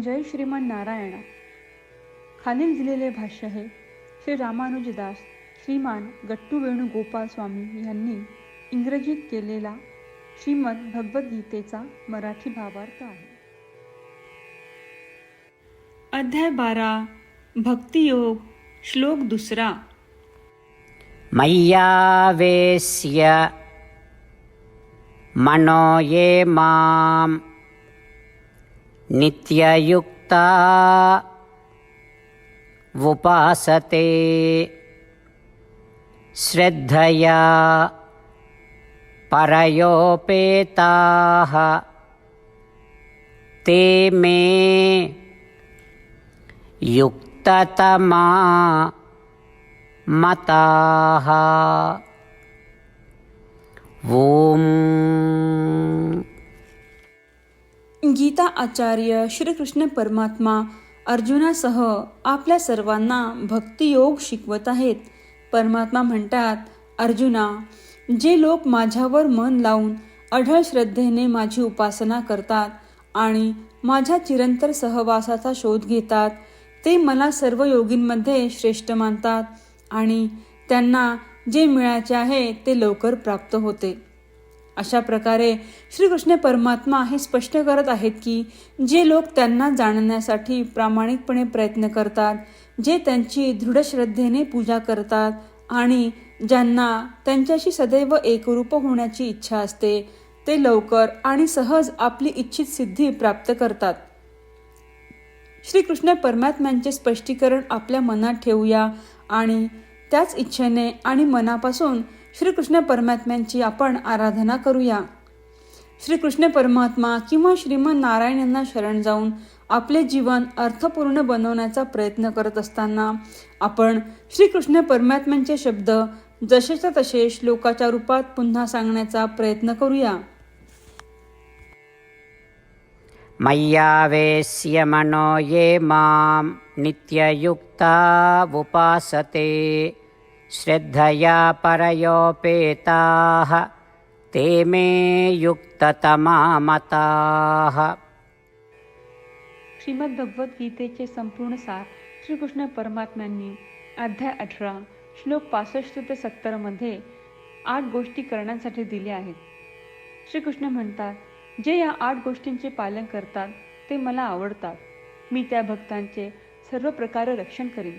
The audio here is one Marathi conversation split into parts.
जय श्रीमान नारायणा. खालील दिलेले भाष्य हे श्री रामानुजदास श्रीमान गट्टू वेणुगोपाल स्वामी यांनी इंग्रजीत केलेला श्रीमद भगवद्गीतेचा मराठी भावार्थ आहे. अध्याय बारा भक्तियोग श्लोक दुसरा. मय्यावेश्य मनो ये मां नित्ययुक्ता उपासते श्रद्धया परयोपेताः। ते मे युक्ततमा मताः। ॐ गीता आचार्य श्रीकृष्ण परमात्मा अर्जुनासह आपल्या सर्वांना भक्तियोग शिकवत आहेत. परमात्मा म्हणतात अर्जुना जे लोक माझ्यावर मन लावून अढळ श्रद्धेने माझी उपासना करतात आणि माझ्या चिरंतर सहवासाचा शोध घेतात ते मला सर्व योगींमध्ये श्रेष्ठ मानतात आणि त्यांना जे मिळायचे आहे ते लवकर प्राप्त होते. अशा प्रकारे श्रीकृष्ण परमात्मा हे स्पष्ट करत आहेत की जे लोक त्यांना जाणण्यासाठी प्रामाणिकपणे प्रयत्न करतात जे त्यांची दृढ श्रद्धेने पूजा करतात आणि ज्यांना त्यांच्याशी सदैव एकरूप होण्याची इच्छा असते ते लवकर आणि सहज आपली इच्छित सिद्धी प्राप्त करतात. श्रीकृष्ण परमात्म्यांचे स्पष्टीकरण आपल्या मनात ठेवूया आणि त्याच इच्छेने आणि मनापासून श्रीकृष्ण परमात्म्यांची आपण आराधना करूया. श्रीकृष्ण परमात्मा किंवा श्रीमन नारायण यांना शरण जाऊन आपले जीवन अर्थपूर्ण बनवण्याचा प्रयत्न करत असताना आपण श्रीकृष्ण परमात्म्यांचे शब्द जसेच्या तसे श्लोकाच्या रूपात पुन्हा सांगण्याचा प्रयत्न करूया. मय्यावेश्य मनो ये मां नित्ययुक्ता उपासते. श्रद्धया परयोपेताः ते मे युक्ततमामताः। श्रीमद्भगवद्गीतेचे संपूर्ण सार श्रीकृष्ण परमात्म्यांनी अध्याय अठरा श्लोक पासष्ट ते सत्तरमध्ये आठ गोष्टी करण्यासाठी दिल्या आहेत. श्रीकृष्ण म्हणतात जे या आठ गोष्टींचे पालन करतात ते मला आवडतात. मी त्या भक्तांचे सर्व प्रकारे रक्षण करीन.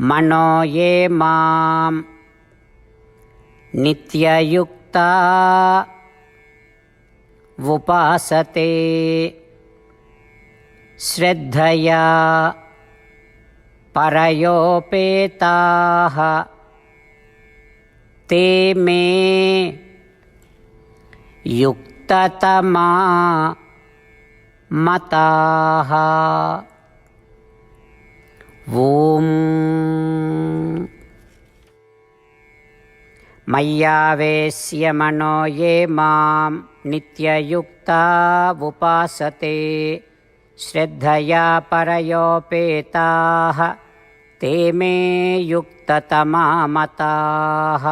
मनो ये मां नित्ययुक्ता उपासते श्रद्धया परयोपेताः। ते मे युक्ततमा मताः ॐ मय्यावेश्य मनो ये मां नित्ययुक्ता उपासते श्रद्धया परयोपेताः ते मे युक्ततमा मताः